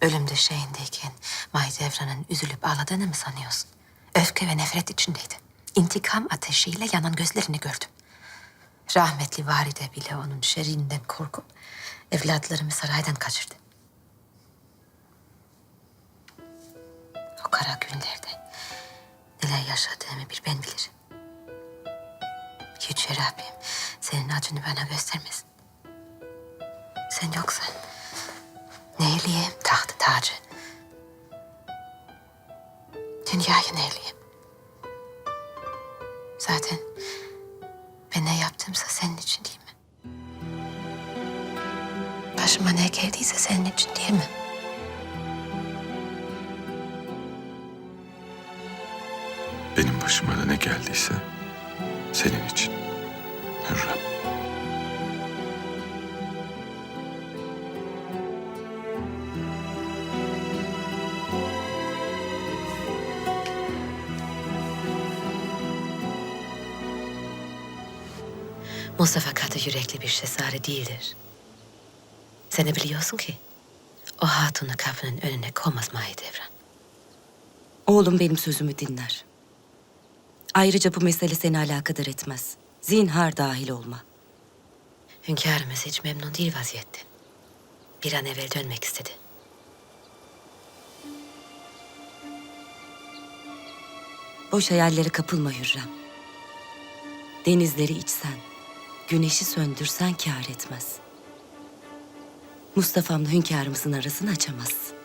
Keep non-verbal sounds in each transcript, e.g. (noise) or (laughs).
Ölüm döşeğindeyken Mahidevran'ın üzülüp ağladığını mı sanıyorsun? Öfke ve nefret içindeydi. İntikam ateşiyle yanan gözlerini gördüm. Rahmetli valide bile onun şerrinden korkup evlatlarımı saraydan kaçırdı. O kara günlerde neler yaşadığımı bir ben bilirim. Yüce Rabbim senin acını bana göstermesin. Sen yoksan neyleyeyim tahtı tacı? Dünyayı neyleyeyim? Zaten ben ne yaptımsa senin için değil mi? Başıma ne geldiyse senin için değil mi? Benim başıma da ne geldiyse senin için. Hürrem. Mustafa katı yürekli bir şehzade değildir. Sen de biliyorsun ki o hatunu kapının önüne koymaz Mahidevran. Oğlum benim sözümü dinler. Ayrıca bu mesele seni alakadar etmez. Zinhar dahil olma. Hünkârımız hiç memnun değil vaziyetten. Bir an evvel dönmek istedi. Boş hayallere kapılma Hürrem. Denizleri içsen, güneşi söndürsen kâr etmez. Mustafa'mla hünkârımızın arasını açamazsın.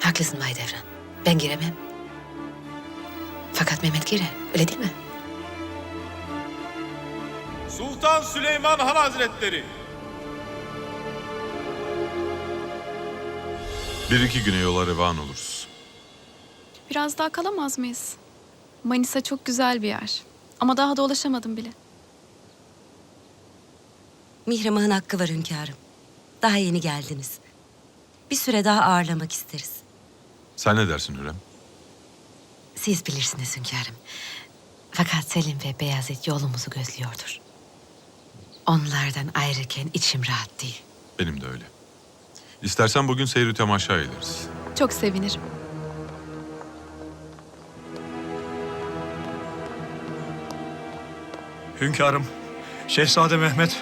Haklısın Mahidevran. Ben giremem. Fakat Mehmet girer. Öyle değil mi? Sultan Süleyman Han Hazretleri. Bir iki güne yola revan oluruz. Biraz daha kalamaz mıyız? Manisa çok güzel bir yer. Ama daha dolaşamadım bile. Mihrimah'ın hakkı var hünkârım. Daha yeni geldiniz. Bir süre daha ağırlamak isteriz. Sen ne dersin Hürrem? Siz bilirsiniz hünkârım. Fakat Selim ve Beyazıt yolumuzu gözlüyordur. Onlardan ayrıken içim rahat değil. Benim de öyle. İstersen bugün seyri temaşa ederiz. Çok sevinirim. Hünkârım, Şehzade Mehmet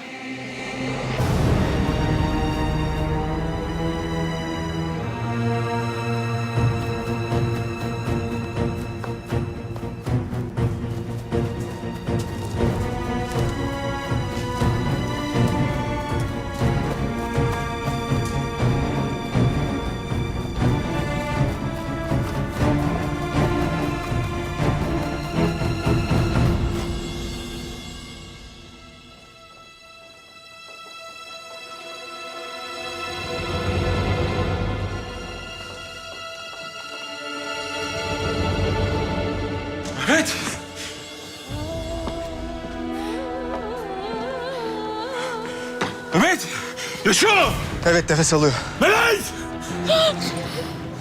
Yaşıyor mu? Evet nefes alıyor. Mehmet!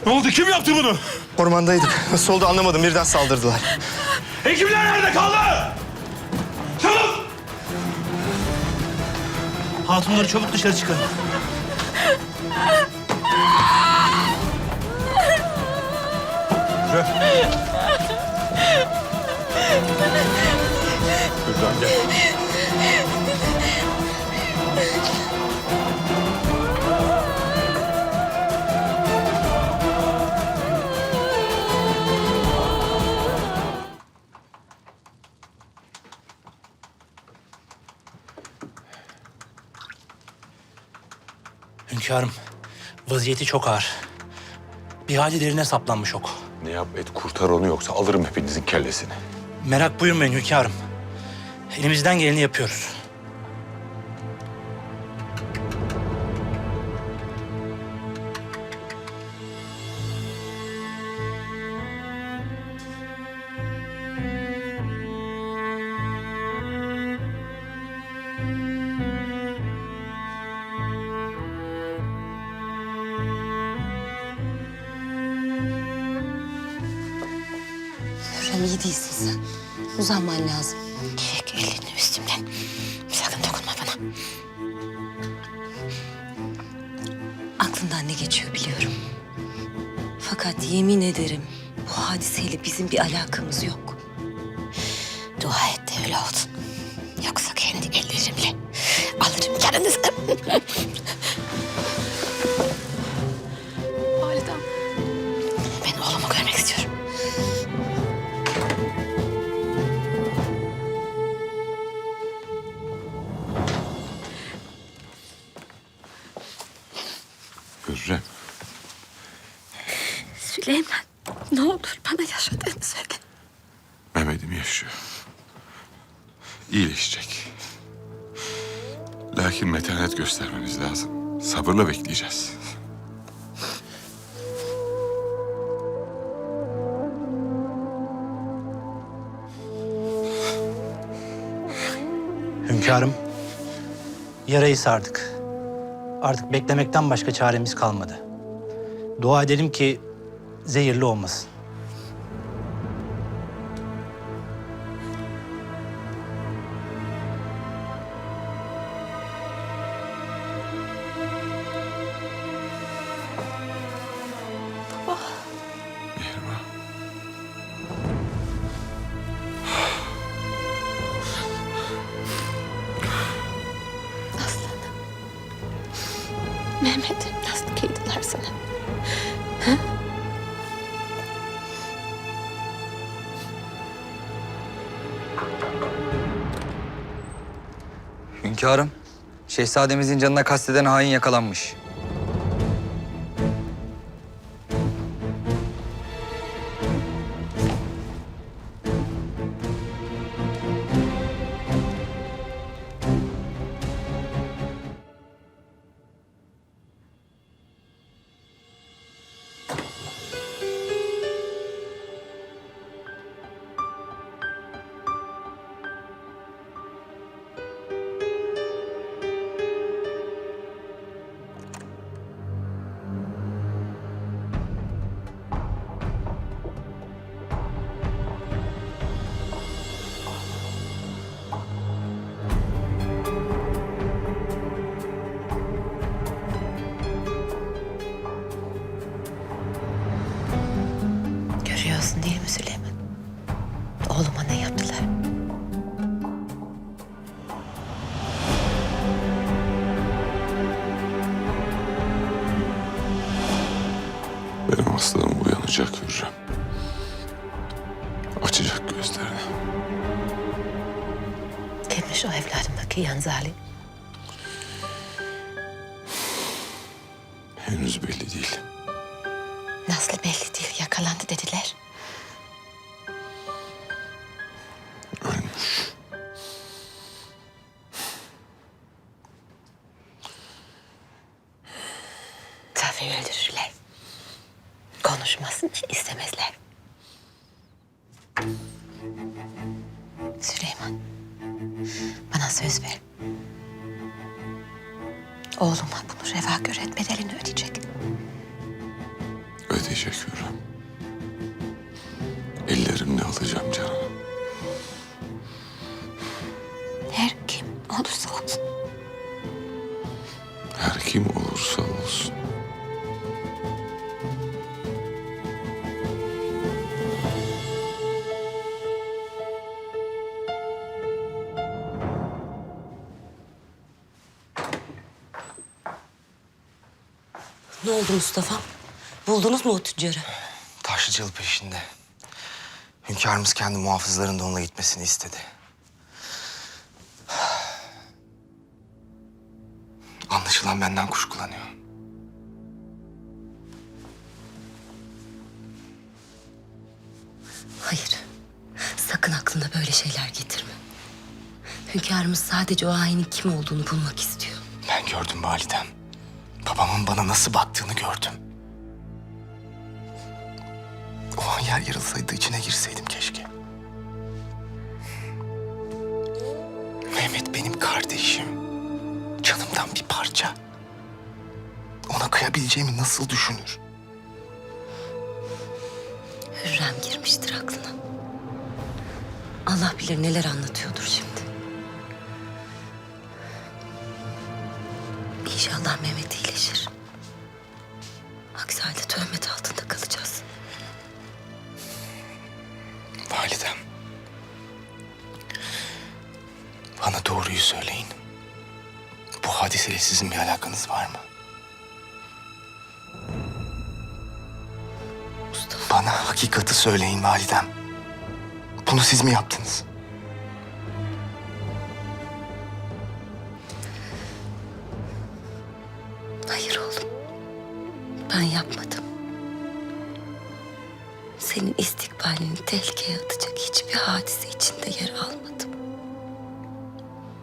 ne oldu? Kim yaptı bunu? Ormandaydık. Nasıl oldu anlamadım. Birden saldırdılar. Hekimler nerede kaldı? Çabuk! hatunları çabuk dışarı çıkarın. Hürrem gel. Hünkârım, vaziyeti çok ağır. Bir hali derine saplanmış ok. Ne yap et kurtar onu yoksa alırım hepinizin kellesini. Merak buyurmayın hünkârım. Elimizden geleni yapıyoruz. Sen. Uzanman lazım. Çek elini üstümden. Sakın dokunma bana. aklından ne geçiyor biliyorum. Fakat yemin ederim bu hadiseyle bizim bir alakamız yok. Dua et de öyle olsun. Yoksa kendi ellerimle alırım canınızı. (laughs) Hünkârım, yarayı sardık. Artık beklemekten başka çaremiz kalmadı. Dua edelim ki zehirli olmasın. Mehmet'im nasıl kıydılar sana? Hünkârım, şehzademizin canına kasteden hain yakalanmış. Benim aslanım uyanacak Hürrem. Açacak gözlerini. Kimmiş o evladımdaki yan zalim? Henüz belli değil. Nasıl belli değil yakalandı dediler. Bana söz ver. Oğluma bunu reva gören bedelini ödeyecek. Ödeyecek Hürrem. Ellerimle alacağım canını. Her kim olursa olsun. Her kim olursa oldu Mustafa? Buldunuz mu o tüccarı? Taşlıcalı peşinde. Hünkârımız kendi muhafızların da onunla gitmesini istedi. Anlaşılan benden kuşkulanıyor. Hayır. Sakın aklına böyle şeyler getirme. Hünkârımız sadece o hainin kim olduğunu bulmak istiyor. Ben gördüm validem. Babamın bana nasıl baktığını gördüm. O an yer yarılsaydı içine girseydim keşke. Mehmet benim kardeşim. Canımdan bir parça. Ona kıyabileceğimi nasıl düşünür? Hürrem girmiştir aklına. Allah bilir neler anlatıyordur şimdi. İnşallah Mehmet iyileşir. Töhmet altında kalacağız. Validem. Bana doğruyu söyleyin. Bu hadiseyle sizin bir alakanız var mı? Bana hakikati söyleyin validem. Bunu siz mi yaptınız? Ben yapmadım. Senin istikbalini tehlikeye atacak hiçbir hadise içinde yer almadım.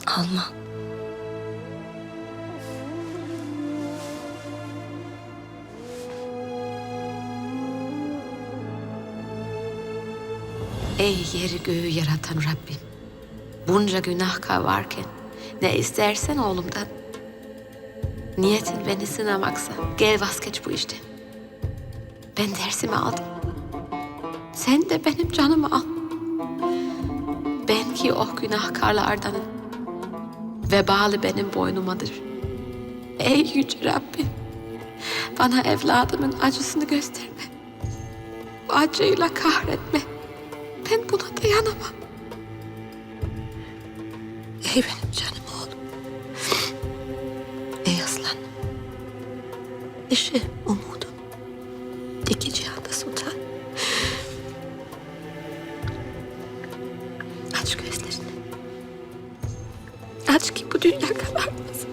Alma. Ey yeri göğü yaratan Rabbim. Bunca günahkar varken ne istersen oğlumdan. Niyetin beni sınamaksa gel vazgeç bu işten. Ben dersimi aldım. Sen de benim canımı al. Ben ki o günahkarlardanım. Vebali benim boynumadır. Ey yüce Rabbim. Bana evladımın acısını gösterme. Bu acıyla kahretme. Ben buna dayanamam. Ey benim canım İşi, umudum. İki cihanda sultan. Aç gözlerini. Aç ki bu dünya kararmasın.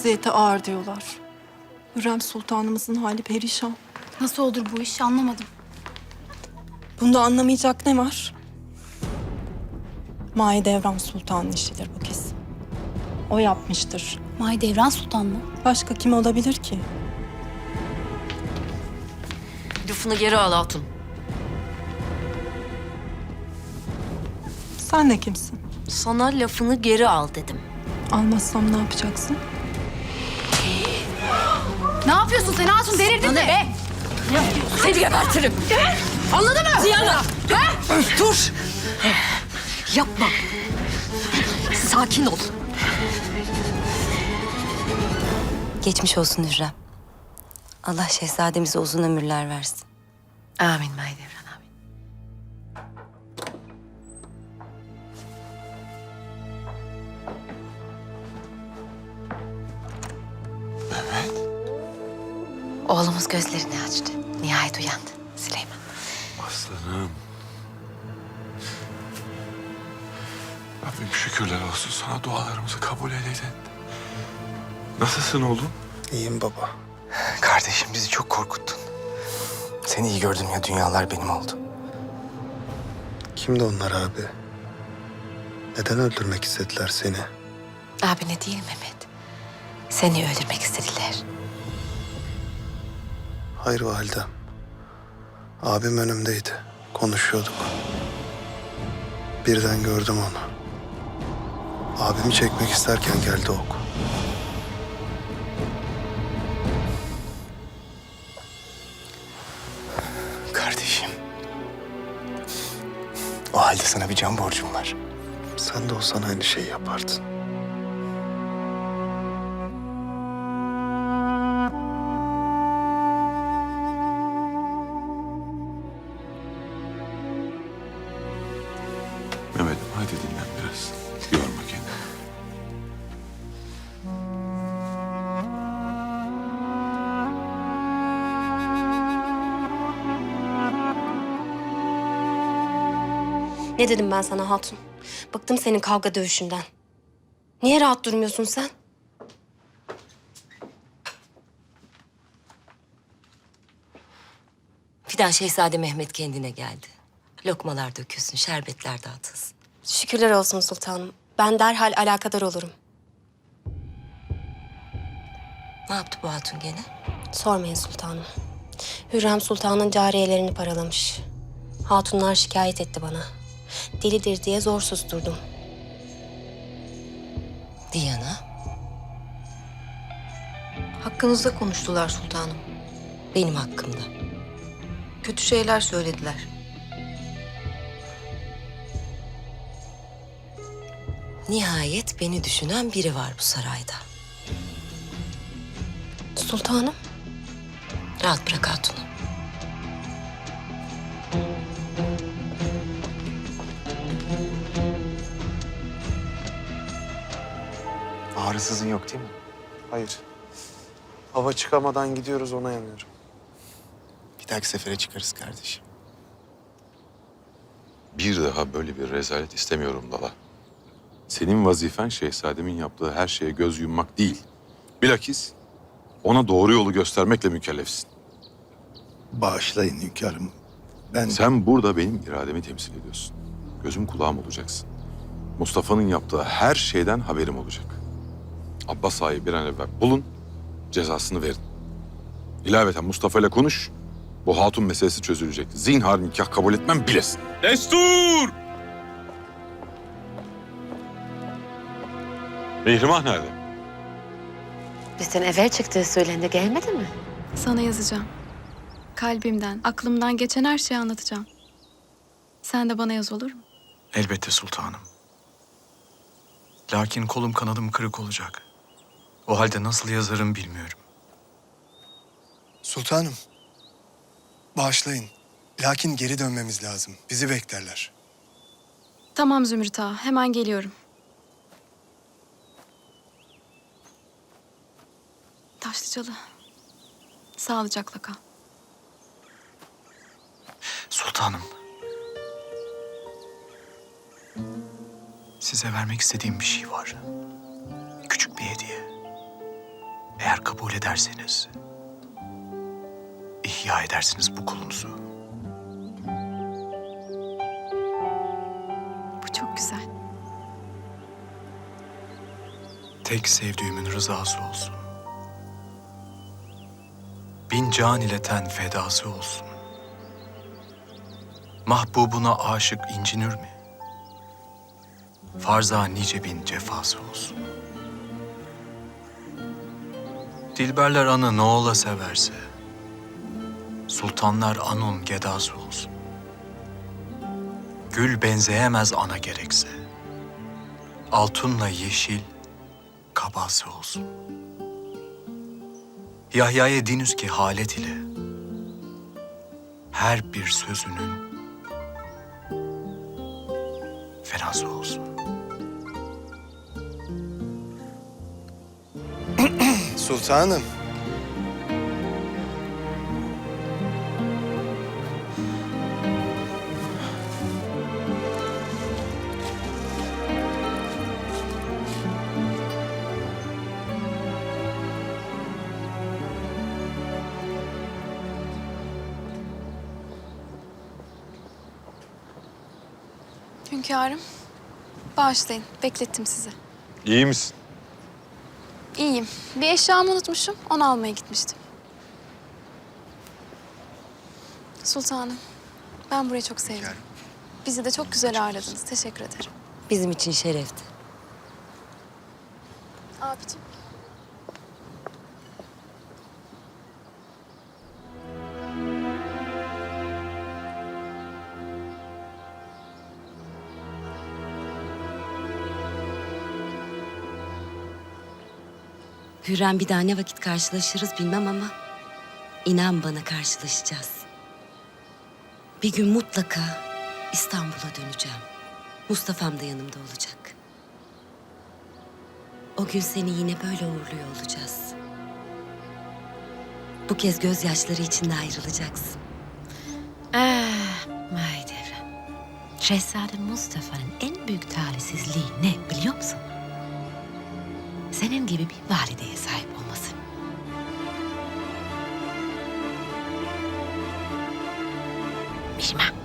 Vaziyeti ağır diyorlar. Hürrem Sultanımızın hali perişan. Nasıl olur bu iş anlamadım. Bunda anlamayacak ne var? Mahidevran Sultan'ın işidir bu kesin. O yapmıştır. Mahidevran Sultan mı? Başka kim olabilir ki? Lüfunu geri al hatun. Sen de kimsin? Sana lafını geri al dedim. Almazsam ne yapacaksın? Ne yapıyorsun sen Hatun delirdin mi be? Seni gebertirim. Anladın mı? Ziyana. Dur. Yapma. Sakin ol. Geçmiş olsun Hürrem. Allah şehzademize uzun ömürler versin. Amin Mahidevran Oğlumuz gözlerini açtı. Nihayet uyandı. Süleyman. Aslanım. Rabbim şükürler olsun sana dualarımızı kabul eyledin. Nasılsın oğlum? İyiyim baba. Kardeşim bizi çok korkuttun. Seni iyi gördüm ya dünyalar benim oldu. Kimdi onlar abi? Neden öldürmek istediler seni? Abine değil Mehmet. Seni öldürmek istediler. Hayır validem. Abim önümdeydi. Konuşuyorduk. Birden gördüm onu. Abimi çekmek isterken geldi ok. Kardeşim. O halde sana bir can borcum var. Sen de olsan aynı şeyi yapardın. Ne dedim ben sana hatun? Bıktım senin kavga dövüşünden. Niye rahat durmuyorsun sen? Fidan Şehzade Mehmet kendine geldi. Lokmalar dökülsün, şerbetler dağıtılsın. Şükürler olsun sultanım. Ben derhal alakadar olurum. Ne yaptı bu hatun gene? Sormayın sultanım. Hürrem Sultan'ın cariyelerini paralamış. Hatunlar şikayet etti bana. Delidir diye zor susturdum. Diana. Hakkınızda konuştular sultanım. Benim hakkımda. Kötü şeyler söylediler. Nihayet beni düşünen biri var bu sarayda. Sultanım, Rahat bırak hatunu. Ağrısızın yok değil mi? Hayır. Hava çıkamadan gidiyoruz ona yanıyorum. Bir dahaki sefere çıkarız kardeşim. Bir daha böyle bir rezalet istemiyorum Dala. Senin vazifen şehzademin yaptığı her şeye göz yummak değil. Bilakis ona doğru yolu göstermekle mükellefsin. Bağışlayın hünkârım. Ben... Sen burada benim irademi temsil ediyorsun. Gözüm kulağım olacaksın. Mustafa'nın yaptığı her şeyden haberim olacak. Abbas Ağa'yı bir an evvel bulun, cezasını verin. İlaveten Mustafa ile konuş, bu hatun meselesi çözülecek. Zinhar nikah kabul etmem bilesin. Destur! Mihrimah nerede? Bizden evvel çıktığı söylendi gelmedi mi? Sana yazacağım. Kalbimden, aklımdan geçen her şeyi anlatacağım. Sen de bana yaz olur mu? Elbette sultanım. Lakin kolum kanadım kırık olacak. O halde nasıl yazarım bilmiyorum. Sultanım. Bağışlayın. Lakin geri dönmemiz lazım. Bizi beklerler. Tamam Zümrüt Ağa, hemen geliyorum. Taşlıcalı. Sağlıcakla kal. Sultanım. Size vermek istediğim bir şey var. Eğer kabul ederseniz... ...ihya edersiniz bu kulunuzu. Bu çok güzel. Tek sevdiğimin rızası olsun. Bin can ile ten fedası olsun. Mahbubuna aşık incinir mi? Farza nice bin cefası olsun. Dilberler anı ne ola severse, sultanlar anun gedası olsun. Gül benzeyemez ana gerekse, altınla yeşil kabası olsun. Yahya'ya dinüz ki halet ile her bir sözünün fenası olsun. Sultanım. Hünkârım, bağışlayın. Beklettim sizi. İyi misin? İyiyim. Bir eşyamı unutmuşum. Onu almaya gitmiştim. Sultanım, ben burayı çok sevdim. Bizi de çok güzel ağırladınız. Teşekkür ederim. Bizim için şerefti. Abicim. Hürrem bir daha ne vakit karşılaşırız bilmem ama... ...inan bana karşılaşacağız. Bir gün mutlaka İstanbul'a döneceğim. Mustafa'm da yanımda olacak. O gün seni yine böyle uğurluyor olacağız. Bu kez gözyaşları içinde ayrılacaksın. Ah, Mahidevran. Şehzade Mustafa'nın en büyük talihsizliği ne biliyor musun? senin gibi bir valideye sahip olması. Mihrimah.